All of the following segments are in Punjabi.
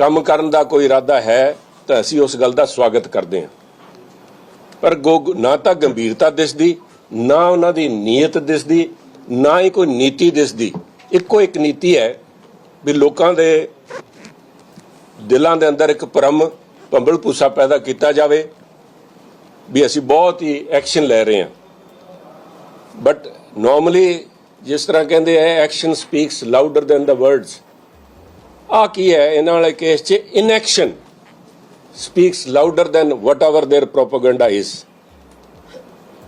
ਕੰਮ ਕਰਨ ਦਾ ਕੋਈ ਇਰਾਦਾ ਹੈ, ਤਾਂ ਅਸੀਂ ਉਸ ਗੱਲ ਦਾ ਸਵਾਗਤ ਕਰਦੇ ਹਾਂ। ਪਰ ਗੋ- ਨਾ ਤਾਂ ਗੰਭੀਰਤਾ ਦਿਸਦੀ, ਨਾ ਉਹਨਾਂ ਦੀ ਨੀਅਤ ਦਿਸਦੀ, ਨਾ ਹੀ ਕੋਈ ਨੀਤੀ ਦਿਸਦੀ। ਇੱਕੋ ਇੱਕ ਨੀਤੀ ਹੈ ਵੀ ਲੋਕਾਂ ਦੇ ਦਿਲਾਂ ਦੇ ਅੰਦਰ ਇੱਕ ਭਰਮ ਭੰਬਲ ਭੂਸਾ ਪੈਦਾ ਕੀਤਾ ਜਾਵੇ, ਵੀ ਅਸੀਂ ਬਹੁਤ ਹੀ ਐਕਸ਼ਨ ਲੈ ਰਹੇ ਹਾਂ। ਬਟ ਨਾਰਮਲੀ ਜਿਸ ਤਰ੍ਹਾਂ ਕਹਿੰਦੇ ਆ action speaks louder than the words ਆ ਕੀ ਹੈ ਇਹਨਾਂ ਵਾਲੇ ਕੇਸ 'ਚ inaction speaks louder than whatever there propaganda is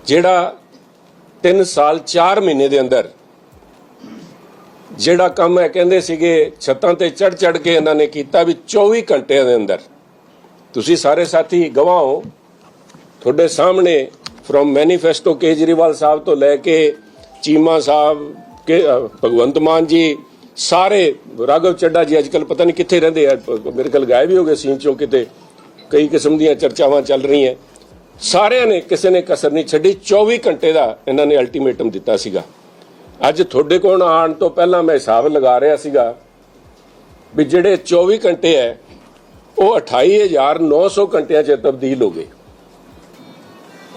ਜਿਹੜਾ 3 ਸਾਲ 4 ਮਹੀਨੇ ਦੇ ਅੰਦਰ ਜਿਹੜਾ ਕੰਮ ਹੈ ਕਹਿੰਦੇ ਸੀਗੇ ਛੱਤਾਂ ਤੇ ਚੜ ਚੜ ਕੇ ਇਹਨਾਂ ਨੇ ਕੀਤਾ ਵੀ 24 ਘੰਟਿਆਂ ਦੇ ਅੰਦਰ ਤੁਸੀਂ ਸਾਰੇ ਸਾਥੀ ਗਵਾਹ ਹੋ ਤੁਹਾਡੇ ਸਾਹਮਣੇ ਫਰੋਮ ਮੈਨੀਫੈਸਟੋ ਕੇਜਰੀਵਾਲ ਸਾਹਿਬ ਤੋਂ ਲੈ ਕੇ ਚੀਮਾ ਸਾਹਿਬ ਕੇ ਅ, ਭਗਵੰਤ ਮਾਨ ਜੀ ਸਾਰੇ ਰਾਘਵ ਚੱਡਾ ਜੀ ਅੱਜਕੱਲ ਪਤਾ ਨਹੀਂ ਕਿੱਥੇ ਰਹਿੰਦੇ ਆ। ਮੇਰੇ ਕੋਲ ਗਾਇਬ ਹੀ ਹੋ ਗਏ ਸੀਨ ਚੋਂ ਕਿਤੇ। ਕਈ ਕਿਸਮ ਦੀਆਂ ਚਰਚਾਵਾਂ ਚੱਲ ਰਹੀਆਂ। ਸਾਰਿਆਂ ਨੇ ਕਿਸੇ ਨੇ ਕਸਰ ਨਹੀਂ ਛੱਡੀ। 24 ਘੰਟੇ ਦਾ ਇਹਨਾਂ ਨੇ ਅਲਟੀਮੇਟਮ ਦਿੱਤਾ ਸੀਗਾ। ਅੱਜ ਤੁਹਾਡੇ ਕੋਲ ਆਉਣ ਤੋਂ ਪਹਿਲਾਂ ਮੈਂ ਹਿਸਾਬ ਲਗਾ ਰਿਹਾ ਸੀਗਾ ਵੀ ਜਿਹੜੇ 24 ਘੰਟੇ ਹੈ ਉਹ 28900 ਘੰਟਿਆਂ 'ਚ ਤਬਦੀਲ ਹੋ ਗਏ।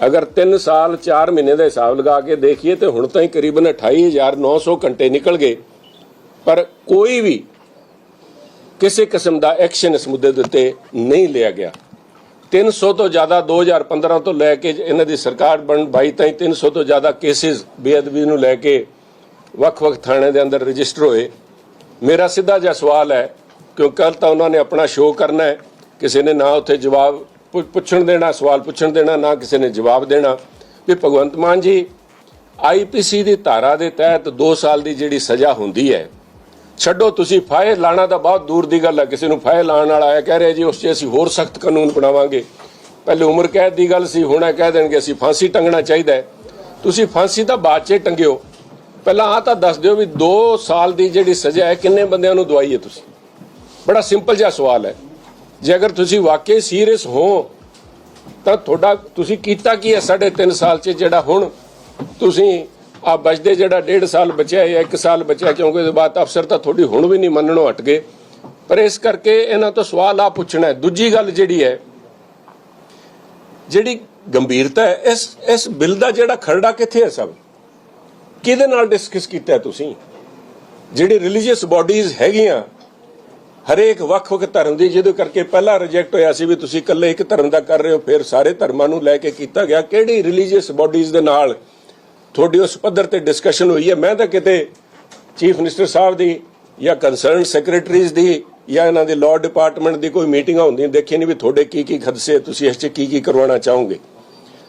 ਅਗਰ 3 ਸਾਲ 4 ਮਹੀਨੇ ਦਾ ਹਿਸਾਬ ਲਗਾ ਕੇ ਦੇਖੀਏ ਤੇ ਹੁਣ ਤਾਂ ਹੀ ਕਰੀਬਨ 28900 ਘੰਟੇ ਨਿਕਲ ਗਏ। ਪਰ ਕੋਈ ਵੀ ਕਿਸੇ ਕਿਸਮ ਦਾ ਐਕਸ਼ਨ ਇਸ ਮੁੱਦੇ ਦੇ ਉੱਤੇ ਨਹੀਂ ਲਿਆ ਗਿਆ। 300 ਤੋਂ ਜ਼ਿਆਦਾ 2015 ਤੋਂ ਲੈ ਕੇ ਇਹਨਾਂ ਦੀ ਸਰਕਾਰ ਬਣ 22 ਤਾਈਂ 300 ਤੋਂ ਜ਼ਿਆਦਾ ਕੇਸਿਸ ਬੇਅਦਬੀ ਨੂੰ ਲੈ ਕੇ ਵੱਖ-ਵੱਖ ਥਾਣੇ ਦੇ ਅੰਦਰ ਰਜਿਸਟਰ ਹੋਏ। ਮੇਰਾ ਸਿੱਧਾ ਜਿਹਾ ਸਵਾਲ ਹੈ, ਕਿਉਂ ਕੱਲ ਤਾਂ ਉਹਨਾਂ ਨੇ ਆਪਣਾ ਸ਼ੋਅ ਕਰਨਾ ਹੈ, ਕਿਸੇ ਨੇ ਨਾ ਉੱਥੇ ਜਵਾਬ ਪੁ- ਪੁੱਛਣ ਦੇਣਾ, ਸਵਾਲ ਪੁੱਛਣ ਦੇਣਾ, ਨਾ ਕਿਸੇ ਨੇ ਜਵਾਬ ਦੇਣਾ। ਵੀ ਭਗਵੰਤ ਮਾਨ ਜੀ ਆਈਪੀਸੀ ਦੀ ਧਾਰਾ ਦੇ ਤਹਿਤ 2 ਸਾਲ ਦੀ ਜਿਹੜੀ ਸਜ਼ਾ ਹੁੰਦੀ ਹੈ ਛੱਡੋ, ਤੁਸੀਂ ਫਾਇ ਲਾਣਾ ਤਾਂ ਬਹੁਤ ਦੂਰ ਦੀ ਗੱਲ ਹੈ ਕਿਸੇ ਨੂੰ ਫਾਇ ਲਾਣ ਵਾਲਾ ਆਇਆ ਕਹਿ ਰਿਹਾ ਜੀ, ਉਸ 'ਚ ਅਸੀਂ ਹੋਰ ਸਖਤ ਕਾਨੂੰਨ ਬਣਾਵਾਂਗੇ। ਪਹਿਲੇ ਉਮਰ ਕੈਦ ਦੀ ਗੱਲ ਸੀ, ਹੁਣ ਇਹ ਕਹਿ ਦੇਣਗੇ, ਅਸੀਂ ਫਾਂਸੀ ਟੰਗਣਾ ਚਾਹੀਦਾ ਤੁਸੀਂ ਫਾਂਸੀ ਤਾਂ ਬਾਅਦ 'ਚ ਟੰਗਿਓ। ਪਹਿਲਾਂ ਆ ਤਾਂ ਦੱਸ ਦਿਓ ਵੀ 2 ਸਾਲ ਦੀ ਜਿਹੜੀ ਸਜ਼ਾ ਹੈ, ਕਿੰਨੇ ਬੰਦਿਆਂ ਨੂੰ ਦਵਾਈ ਹੈ ਤੁਸੀਂ? ਬੜਾ ਸਿੰਪਲ ਜਿਹਾ ਸਵਾਲ ਹੈ। ਜੇ ਅਗਰ ਤੁਸੀਂ ਵਾਕਈ ਸੀਰੀਅਸ ਹੋ, ਤਾਂ ਤੁਹਾਡਾ ਤੁਸੀਂ ਕੀਤਾ ਕੀ ਹੈ ਸਾਢੇ ਤਿੰਨ ਸਾਲ 'ਚ ਜਿਹੜਾ ਹੁਣ ਤੁਸੀਂ ਆ ਬਚਦੇ ਜਿਹੜਾ ਡੇਢ ਸਾਲ ਬਚਿਆ ਜਾਂ 1 ਸਾਲ ਬਚਿਆ, ਕਿਉਂਕਿ ਉਹਦੇ ਬਾਅਦ ਅਫਸਰ ਤਾਂ ਤੁਹਾਡੀ ਹੁਣ ਵੀ ਨਹੀਂ ਮੰਨਣੋਂ ਹਟ ਗਏ। ਪਰ ਇਸ ਕਰਕੇ ਇਹਨਾਂ ਤੋਂ ਸਵਾਲ ਆ ਪੁੱਛਣਾ ਹੈ। ਦੂਜੀ ਗੱਲ ਜਿਹੜੀ ਹੈ, ਜਿਹੜੀ ਗੰਭੀਰਤਾ ਹੈ, ਇਸ ਇਸ ਬਿੱਲ ਦਾ ਜਿਹੜਾ ਖਰੜਾ ਕਿੱਥੇ ਹੈ ਸਭ? ਕਿਹਦੇ ਨਾਲ ਡਿਸਕਸ ਕੀਤਾ ਤੁਸੀਂ? ਜਿਹੜੀ ਰਿਲੀਜੀਅਸ ਬਾਡੀਜ਼ ਹੈਗੀਆਂ, ਹਰੇਕ ਵੱਖ-ਵੱਖ ਧਰਮ ਦੀ, ਜਿਹਦੇ ਕਰਕੇ ਪਹਿਲਾ ਰਿਜੈਕਟ ਹੋਇਆ ਸੀ ਵੀ ਤੁਸੀਂ ਇਕੱਲੇ ਇੱਕ ਧਰਮ ਦਾ ਕਰ ਰਹੇ ਹੋ, ਫਿਰ ਸਾਰੇ ਧਰਮਾਂ ਨੂੰ ਲੈ ਕੇ ਕੀਤਾ ਗਿਆ। ਕਿਹੜੀ ਰਿਲੀਜੀਅਸ ਬਾਡੀਜ਼ ਦੇ ਨਾਲ ਤੁਹਾਡੀ ਉਸ ਪੱਧਰ ਤੇ ਡਿਸਕਸ਼ਨ ਹੋਈ ਹੈ। ਮੈਂ ਤਾਂ ਕਿਤੇ ਚੀਫ ਮਿਨਿਸਟਰ ਸਾਹਿਬ ਦੀ ਜਾਂ ਕੰਸਰਨ ਸੈਕਟਰੀਜ਼ ਦੀ ਜਾਂ ਇਹਨਾਂ ਦੇ ਲਾਅ ਡਿਪਾਰਟਮੈਂਟ ਦੀ ਕੋਈ ਮੀਟਿੰਗਾਂ ਹੁੰਦੀਆਂ ਦੇਖੀ ਨਹੀਂ ਵੀ ਤੁਹਾਡੇ ਕੀ ਕੀ ਖਦਸੇ ਤੁਸੀਂ ਇਸ 'ਚ ਕੀ ਕੀ ਕਰਵਾਉਣਾ ਚਾਹੋਗੇ।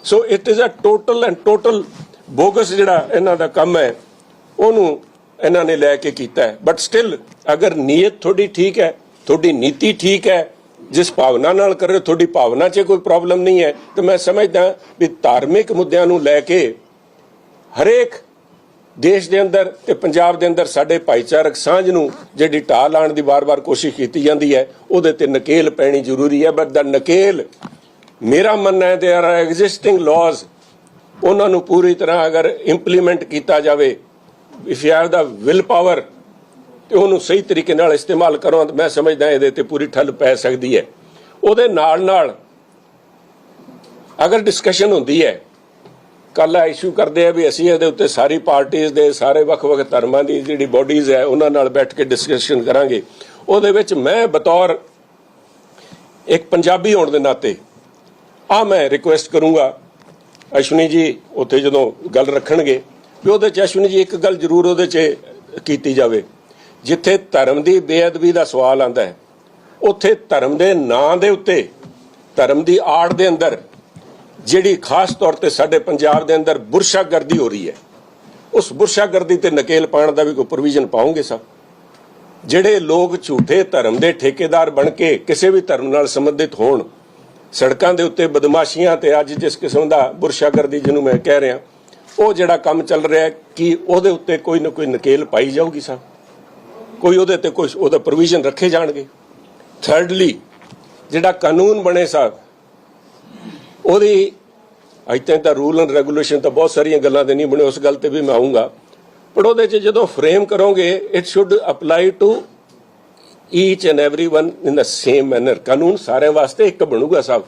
So it is a total and total bogus ਜਿਹੜਾ ਇਹਨਾਂ ਦਾ ਕੰਮ ਹੈ, ਉਹਨੂੰ ਇਹਨਾਂ ਨੇ ਲੈ ਕੇ ਕੀਤਾ ਹੈ। ਬਟ ਸਟਿਲ ਅਗਰ ਨੀਅਤ ਤੁਹਾਡੀ ਠੀਕ ਹੈ, ਤੁਹਾਡੀ ਨੀਤੀ ਠੀਕ ਹੈ, ਜਿਸ ਭਾਵਨਾ ਨਾਲ ਕਰ ਰਹੇ ਤੁਹਾਡੀ ਭਾਵਨਾ 'ਚ ਕੋਈ ਪ੍ਰੋਬਲਮ ਨਹੀਂ ਹੈ, ਤੇ ਮੈਂ ਸਮਝਦਾ ਵੀ ਧਾਰਮਿਕ ਮੁੱਦਿਆਂ ਨੂੰ ਲੈ ਕੇ ਹਰੇਕ ਦੇਸ਼ ਦੇ ਅੰਦਰ ਤੇ ਪੰਜਾਬ ਦੇ ਅੰਦਰ ਸਾਡੇ ਭਾਈਚਾਰਕ ਸਾਂਝ ਨੂੰ ਜਿਹੜੀ ਢਾਹ ਲਾਉਣ ਦੀ ਵਾਰ-ਵਾਰ ਕੋਸ਼ਿਸ਼ ਕੀਤੀ ਜਾਂਦੀ ਹੈ, ਉਹਦੇ ਤੇ ਨਕੇਲ ਪੈਣੀ ਜ਼ਰੂਰੀ ਹੈ। ਬਟ ਦਾ ਨਕੇਲ ਮੇਰਾ ਮੰਨਣਾ ਹੈ ਦੇ ਆਰ ਐਗਜ਼ਿਸਟਿੰਗ ਲਾਜ਼ ਉਹਨਾਂ ਨੂੰ ਪੂਰੀ ਤਰ੍ਹਾਂ ਅਗਰ ਇੰਪਲੀਮੈਂਟ ਕੀਤਾ ਜਾਵੇ if you have the will power ਤੇ ਉਹਨੂੰ ਸਹੀ ਤਰੀਕੇ ਨਾਲ ਇਸਤੇਮਾਲ ਕਰੋ, ਤਾਂ ਮੈਂ ਸਮਝਦਾ ਇਹਦੇ ਤੇ ਪੂਰੀ ਠੱਲ ਪੈ ਸਕਦੀ ਹੈ। ਉਹਦੇ ਨਾਲ ਨਾਲ ਅਗਰ ਡਿਸਕਸ਼ਨ ਹੁੰਦੀ ਹੈ ਕੱਲ ਇਸ਼ੂ ਕਰਦੇ ਆ ਵੀ ਅਸੀਂ ਇਹਦੇ ਉੱਤੇ ਸਾਰੀ ਪਾਰਟੀਆਂ ਦੇ, ਸਾਰੇ ਵੱਖ-ਵੱਖ ਧਰਮਾਂ ਦੀ ਜਿਹੜੀ ਬਾਡੀਜ਼ ਹੈ, ਉਹਨਾਂ ਨਾਲ ਬੈਠ ਕੇ ਡਿਸਕਸ਼ਨ ਕਰਾਂਗੇ। ਉਹਦੇ ਵਿੱਚ ਮੈਂ ਬਤੌਰ ਇੱਕ ਪੰਜਾਬੀ ਹੋਣ ਦੇ ਨਾਤੇ ਆ ਮੈਂ ਰਿਕੁਐਸਟ ਕਰੂੰਗਾ, ਅਸ਼ਵਨੀ ਜੀ ਉੱਥੇ ਜਦੋਂ ਗੱਲ ਰੱਖਣਗੇ, ਵੀ ਉਹਦੇ ਚ ਅਸ਼ਵਨੀ ਜੀ ਇੱਕ ਗੱਲ ਜ਼ਰੂਰ ਉਹਦੇ ਚ ਕੀਤੀ ਜਾਵੇ। ਜਿੱਥੇ ਧਰਮ ਦੀ ਬੇਅਦਬੀ ਦਾ ਸਵਾਲ ਆਂਦਾ ਹੈ, ਉੱਥੇ ਧਰਮ ਦੇ ਨਾਂ ਦੇ ਉੱਤੇ, ਧਰਮ ਦੀ ਆੜ ਦੇ ਅੰਦਰ ਜਿਹੜੀ ਖਾਸ ਤੌਰ ਤੇ ਸਾਡੇ ਪੰਜਾਬ ਦੇ ਅੰਦਰ ਬੁਰਸ਼ਾਗਰਦੀ ਹੋ ਰਹੀ ਹੈ, ਉਸ ਬੁਰਸ਼ਾਗਰਦੀ ਤੇ ਨਕੇਲ ਪਾਉਣ ਦਾ ਵੀ ਕੋਈ ਪ੍ਰੋਵੀਜ਼ਨ ਪਾਉਂਗੇ ਸਭ ਜਿਹੜੇ ਲੋਕ ਝੂਠੇ ਧਰਮ ਦੇ ਠੇਕੇਦਾਰ ਬਣ ਕੇ ਕਿਸੇ ਵੀ ਧਰਮ ਨਾਲ ਸੰਬੰਧਿਤ ਹੋਣ, ਸੜਕਾਂ ਦੇ ਉੱਤੇ ਬਦਮਾਸ਼ੀਆਂ ਤੇ ਅੱਜ ਜਿਸ ਕਿਸਮ ਦਾ ਬੁਰਸ਼ਾਗਰਦੀ ਜਿਹਨੂੰ ਮੈਂ ਕਹਿ ਰਿਹਾ, ਉਹ ਜਿਹੜਾ ਕੰਮ ਚੱਲ ਰਿਹਾ ਕਿ ਉਹਦੇ ਉੱਤੇ ਕੋਈ ਨਾ ਕੋਈ ਨਕੇਲ ਪਾਈ ਜਾਊਗੀ ਸਭ ਕੋਈ ਉਹਦੇ ਤੇ ਕੁਝ ਉਹਦਾ ਪ੍ਰੋਵੀਜ਼ਨ ਰੱਖੇ ਜਾਣਗੇ? ਥਰਡਲੀ ਜਿਹੜਾ ਕਾਨੂੰਨ ਬਣੇ ਸਾਹਿਬ ਉਹਦੀ ਅੱਜ ਤੱਕ ਤਾਂ ਰੂਲ ਐਂਡ ਰੈਗੂਲੇਸ਼ਨ ਤਾਂ ਬਹੁਤ ਸਾਰੀਆਂ ਗੱਲਾਂ ਦੇ ਨਹੀਂ ਬਣੇ ਉਸ ਗੱਲ ਤੇ ਵੀ ਮੈਂ ਆਉਂਗਾ ਪਰ ਉਹਦੇ 'ਚ ਜਦੋਂ ਫਰੇਮ ਕਰੋਗੇ it should apply to each and everyone in the same manner ਕਾਨੂੰਨ ਸਾਰਿਆਂ ਵਾਸਤੇ ਇੱਕ ਬਣੂਗਾ ਸਾਹਿਬ